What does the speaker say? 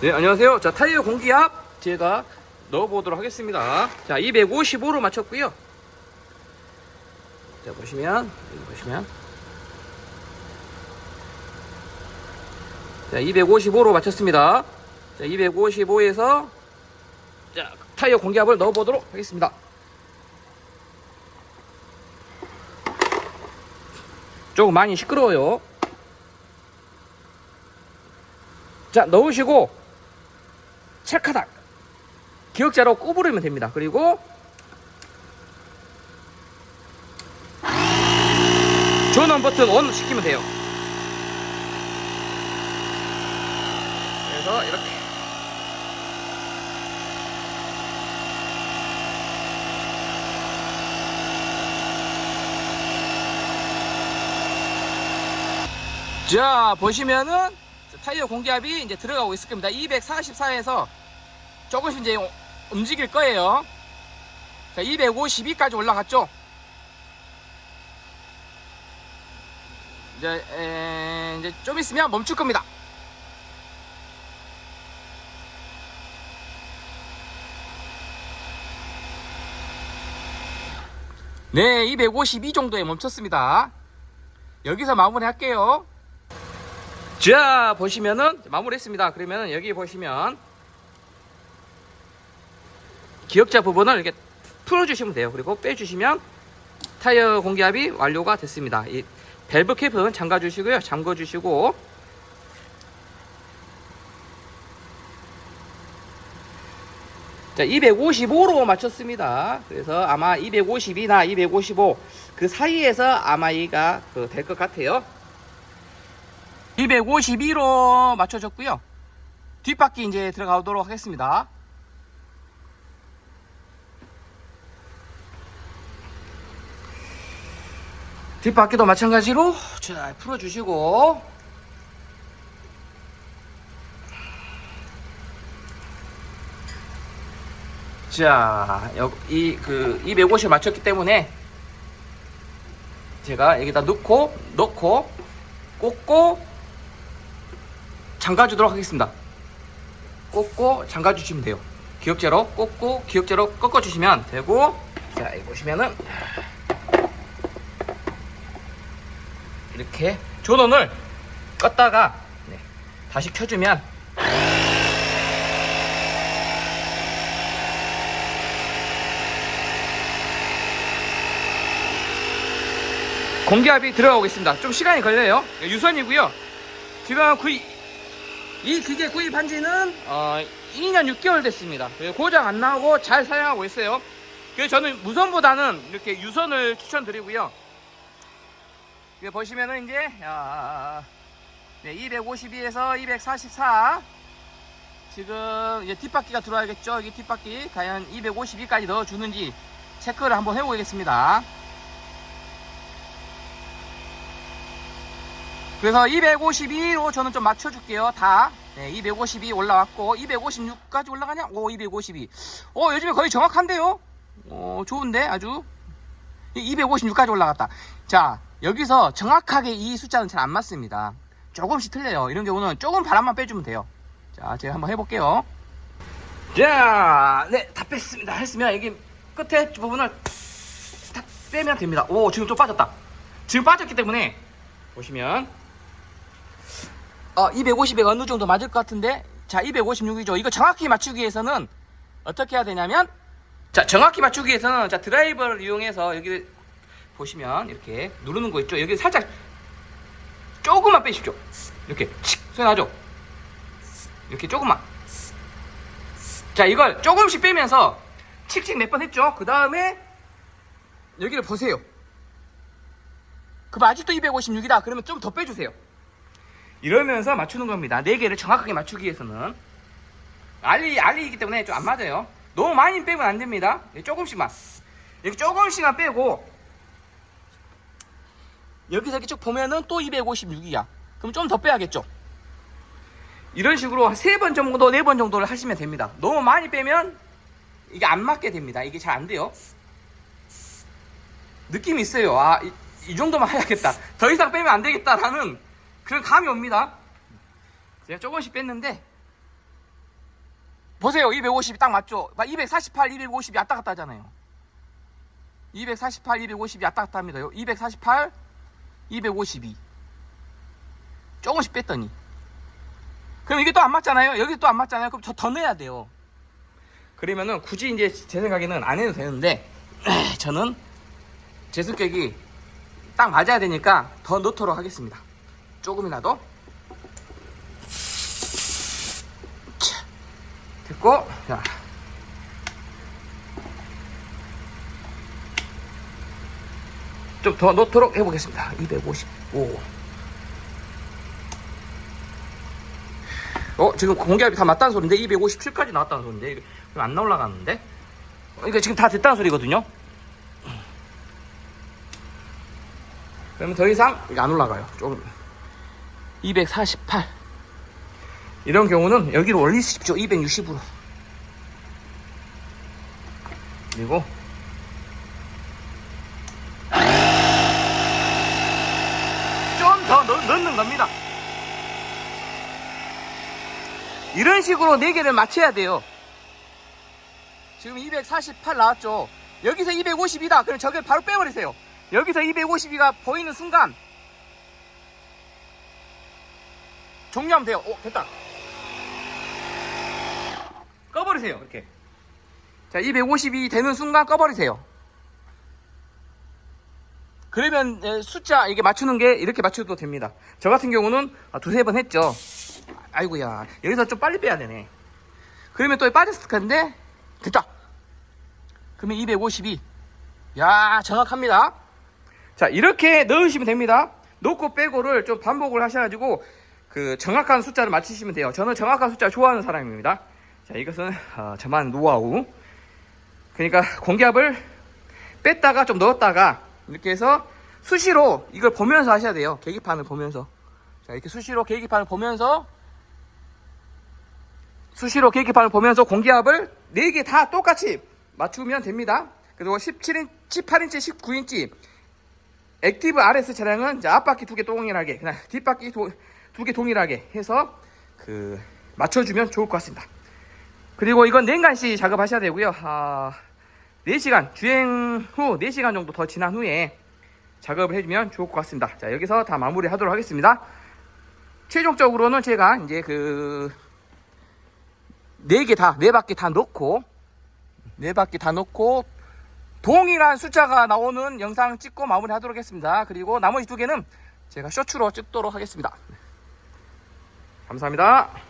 네, 안녕하세요. 자, 타이어 공기압 제가 넣어보도록 하겠습니다. 자, 255로 맞췄고요. 자, 보시면, 여기 보시면. 자, 255로 맞췄습니다. 자, 255에서 자, 타이어 공기압을 넣어보도록 하겠습니다. 조금 많이 시끄러워요. 자, 넣으시고 찰카닥 기억자로 구부리면 됩니다. 그리고 전원 버튼 온 시키면 돼요. 그래서 이렇게 자 보시면은 타이어 공기압이 이제 들어가고 있을 겁니다. 244에서 조금씩 이제 움직일 거예요. 자, 252까지 올라갔죠. 이제, 에, 이제 좀 있으면 멈출 겁니다. 네, 252 정도에 멈췄습니다. 여기서 마무리 할게요. 자, 보시면은 마무리 했습니다. 그러면은 여기 보시면 기역자 부분을 이렇게 풀어주시면 돼요. 그리고 빼주시면 타이어 공기압이 완료가 됐습니다. 이 밸브 캡은 잠가주시고요. 잠궈주시고 자, 255로 맞췄습니다. 그래서 아마 250이나 255 그 사이에서 아마 이가 그 될 것 같아요. 252로 맞춰졌고요. 뒷바퀴 이제 들어가도록 하겠습니다. 뒷바퀴도 마찬가지로 잘 풀어주시고 자, 여기 그 250을 맞췄기 때문에 제가 여기다 넣고 넣고 꽂고 잠가 주도록 하겠습니다. 꽂고 잠가 주시면 돼요. 기역제로 꽂고 기역제로 꺾어 주시면 되고 자, 여기 보시면은 이렇게 전원을 껐다가 네, 다시 켜주면 공기압이 들어가고 있습니다. 좀 시간이 걸려요. 유선이고요. 지금 구입, 이 기계 구입한 지는 어, 2년 6개월 됐습니다. 고장 안 나오고 잘 사용하고 있어요. 그래서 저는 무선보다는 이렇게 유선을 추천드리고요. 이거 보시면은 이제 아, 네, 252에서 244 지금 이제 뒷바퀴가 들어와야겠죠. 여기 뒷바퀴 과연 252까지 넣어주는지 체크를 한번 해보겠습니다. 그래서 252로 저는 좀 맞춰줄게요. 다. 네, 252 올라왔고, 256까지 올라가냐? 오, 252. 어, 요즘에 거의 정확한데요? 어, 좋은데? 아주. 256까지 올라갔다. 자, 여기서 정확하게 이 숫자는 잘 안 맞습니다. 조금씩 틀려요. 이런 경우는 조금 바람만 빼주면 돼요. 자, 제가 한번 해볼게요. 자, 네, 다 뺐습니다. 했으면 여기 끝에 부분을 다 빼면 됩니다. 오, 지금 좀 빠졌다. 지금 빠졌기 때문에 보시면 어, 250에 어느 정도 맞을 것 같은데 자 256이죠 이거 정확히 맞추기 위해서는 어떻게 해야 되냐면 자 정확히 맞추기 위해서는 자 드라이버를 이용해서 여기 보시면 이렇게 누르는 거 있죠? 여기 살짝 조금만 빼십시오. 이렇게 칙 소리 나죠? 이렇게 조금만. 자 이걸 조금씩 빼면서 칙칙 몇 번 했죠? 그 다음에 여기를 보세요. 그럼 아직도 256이다. 그러면 좀 더 빼주세요. 이러면서 맞추는 겁니다. 네 개를 정확하게 맞추기 위해서는. 알리 알리이기 때문에 좀 안 맞아요. 너무 많이 빼면 안 됩니다. 네, 조금씩만. 이렇게 조금씩만 빼고 여기서 이렇게 쭉 보면은 또 256이야. 그럼 좀 더 빼야겠죠. 이런 식으로 한세번 정도, 네 번 정도를 하시면 됩니다. 너무 많이 빼면 이게 안 맞게 됩니다. 이게 잘 안 돼요. 느낌이 있어요. 아, 이, 이 정도만 해야겠다. 더 이상 빼면 안 되겠다라는 그런 감이 옵니다. 제가 조금씩 뺐는데 보세요. 250이 딱 맞죠? 248, 250이 왔다 갔다 하잖아요. 248, 250이 왔다 갔다 합니다. 248, 252. 조금씩 뺐더니. 그럼 이게 또 안 맞잖아요. 여기 또 안 맞잖아요. 그럼 저 더 넣어야 돼요. 그러면은 굳이 이제 제 생각에는 안 해도 되는데 저는 제 성격이 딱 맞아야 되니까 더 넣도록 하겠습니다. 조금이라도. 자, 됐고, 자. 좀더 넣도록 해보겠습니다. 255. 어, 지금 공개합이 다 맞다는 소리인데 257까지 나왔다는 소리인데 안 올라가는데? 어, 이거 지금 다 됐다는 소리거든요. 그러면 더 이상 이게 안 올라가요. 조금 248 이런 경우는 여기로 올리십시오. 260으로 그리고 좀 더 넣는 겁니다. 이런 식으로 4개를 맞춰야 돼요. 지금 248 나왔죠. 여기서 250이다. 그럼 저걸 바로 빼버리세요. 여기서 252가 보이는 순간 종료하면 돼요. 오, 됐다. 꺼버리세요. 이렇게. 자, 250이 되는 순간 꺼버리세요. 그러면 에, 숫자 이게 맞추는 게 이렇게 맞춰도 됩니다. 저 같은 경우는 아, 두세 번 했죠. 아이고야 여기서 좀 빨리 빼야 되네. 그러면 또 빠졌을 텐데 됐다. 그러면 252. 야 정확합니다. 자 이렇게 넣으시면 됩니다. 놓고 빼고를 좀 반복을 하셔가지고 그 정확한 숫자를 맞추시면 돼요. 저는 정확한 숫자 좋아하는 사람입니다. 자 이것은 어, 저만 노하우. 그러니까 공기압을 뺐다가 좀 넣었다가 이렇게 해서 수시로 이걸 보면서 하셔야 돼요. 계기판을 보면서. 자, 이렇게 수시로 계기판을 보면서 수시로 계기판을 보면서 공기압을 4개 다 똑같이 맞추면 됩니다. 그리고 17인, 18인치, 19인치 액티브 RS 차량은 이제 앞바퀴 두 개 동일하게 그냥 뒷바퀴 두 개 동일하게 해서 그 맞춰주면 좋을 것 같습니다. 그리고 이건 냉간시 작업하셔야 되고요. 아, 4시간 주행 후 4시간 정도 더 지난 후에 작업을 해주면 좋을 것 같습니다. 자 여기서 다 마무리 하도록 하겠습니다. 최종적으로는 제가 이제 그네개 다, 네 바퀴 다 넣고 네 바퀴 다 넣고 동일한 숫자가 나오는 영상 찍고 마무리 하도록 하겠습니다. 그리고 나머지 두 개는 제가 쇼츠로 찍도록 하겠습니다. 감사합니다.